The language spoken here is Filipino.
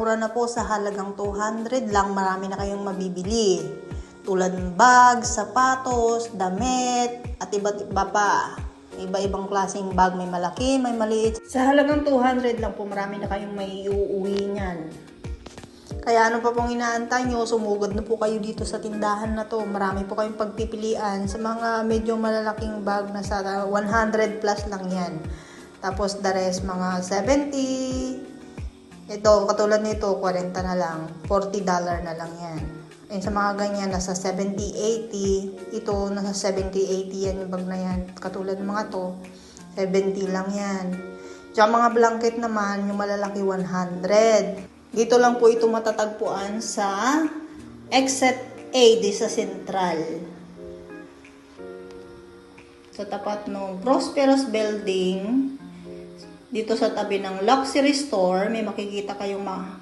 Mura na po sa halagang 200 lang, marami na kayong mabibili. Tulad ng bag, sapatos, damit, at iba't iba pa. Iba-ibang klaseng bag, may malaki, may maliit. Sa halagang 200 lang po, marami na kayong may uuwi niyan. Kaya ano pa pong inaantay nyo, sumugod na po kayo dito sa tindahan na to. Marami po kayong pagpipilian. Sa mga medyo malalaking bag na sa 100 plus lang yan. Tapos the rest mga 70. Ito, katulad nito, 40 na lang. 40 dollar na lang yan. And sa mga ganyan, nasa 70, 80. Ito, nasa 70, 80 yan yung bag na yan. Katulad ng mga to, 70 lang yan. Tsaka mga blanket naman, yung malalaki 100. Dito lang po ito matatagpuan sa exit A di sa Central. Sa tapat ng Prosperous Building, dito sa tabi ng luxury store, may makikita kayong ma